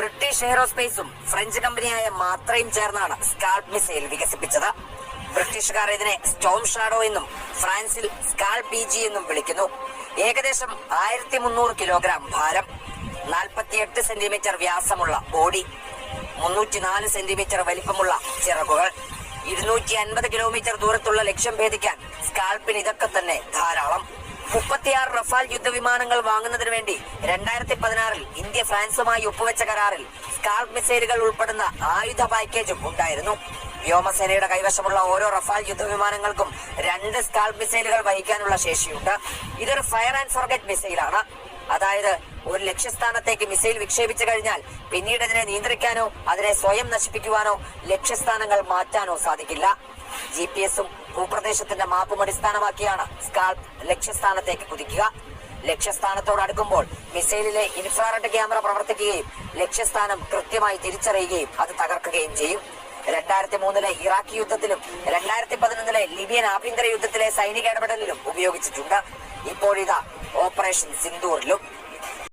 British എയ്റോസ്പേസും French കമ്പനിയായ മാത്രയും ചേർന്നാണ് സ്കാൾപ് missile വികസിപ്പിച്ചത്. ബ്രിട്ടീഷുകാർ ഇതിനെ സ്റ്റോം ഷാഡോ എന്നും ഫ്രാൻസിൽ സ്കാൾ പി ജി എന്നും വിളിക്കുന്നു. ഏകദേശം ആയിരത്തി മുന്നൂറ് കിലോഗ്രാം ഭാരം നാൽപ്പത്തിയെട്ട് സെന്റിമീറ്റർ വ്യാസമുള്ള ബോഡി മുന്നൂറ്റിനാല് സെന്റിമീറ്റർ വലിപ്പമുള്ള ചിറകുകൾ ഇരുന്നൂറ്റി അൻപത് കിലോമീറ്റർ ദൂരത്തുള്ള ലക്ഷ്യം ഭേദിക്കാൻ സ്കാൾപ്പിന് ഇതൊക്കെ തന്നെ ധാരാളം. മുപ്പത്തിയാറ് റഫാൽ യുദ്ധവിമാനങ്ങൾ വാങ്ങുന്നതിന് വേണ്ടി രണ്ടായിരത്തി പതിനാറിൽ ഇന്ത്യ ഫ്രാൻസുമായി ഒപ്പുവെച്ച കരാറിൽ സ്കാൾ മിസൈലുകൾ ഉൾപ്പെടുന്ന ആയുധ പാക്കേജും ഉണ്ടായിരുന്നു. വ്യോമസേനയുടെ കൈവശമുള്ള ഓരോ റഫാൽ യുദ്ധവിമാനങ്ങൾക്കും രണ്ട് സ്കാൾ മിസൈലുകൾ വഹിക്കാനുള്ള ശേഷിയുണ്ട്. ഇതൊരു ഫയർ ആൻഡ് ഫോർഗറ്റ് മിസൈലാണ്. അതായത് ഒരു ലക്ഷ്യസ്ഥാനത്തേക്ക് മിസൈൽ വിക്ഷേപിച്ചു കഴിഞ്ഞാൽ പിന്നീട് അതിനെ നിയന്ത്രിക്കാനോ അതിനെ സ്വയം നശിപ്പിക്കുവാനോ ലക്ഷ്യസ്ഥാനങ്ങൾ മാറ്റാനോ സാധിക്കില്ല. ജി പി എസും ഭൂപ്രദേശത്തിന്റെ മാപ്പും അടിസ്ഥാനമാക്കിയാണ് സ്കാൾപ്പ് ലക്ഷ്യസ്ഥാനത്തേക്ക് കുതിക്കുക. ലക്ഷ്യസ്ഥാനത്തോട് അടുക്കുമ്പോൾ മിസൈലിലെ ഇൻഫ്രാറെഡ് ക്യാമറ പ്രവർത്തിക്കുകയും ലക്ഷ്യസ്ഥാനം കൃത്യമായി തിരിച്ചറിയുകയും അത് തകർക്കുകയും ചെയ്യും. രണ്ടായിരത്തി മൂന്നിലെ ഇറാഖ് യുദ്ധത്തിലും രണ്ടായിരത്തി പതിനൊന്നിലെ ലിബിയൻ ആഭ്യന്തര യുദ്ധത്തിലെ സൈനിക ഇടപെടലിലും ഉപയോഗിച്ചിട്ടുണ്ട്. ഇപ്പോഴിതാ ഓപ്പറേഷൻ സിന്ദൂറിലും.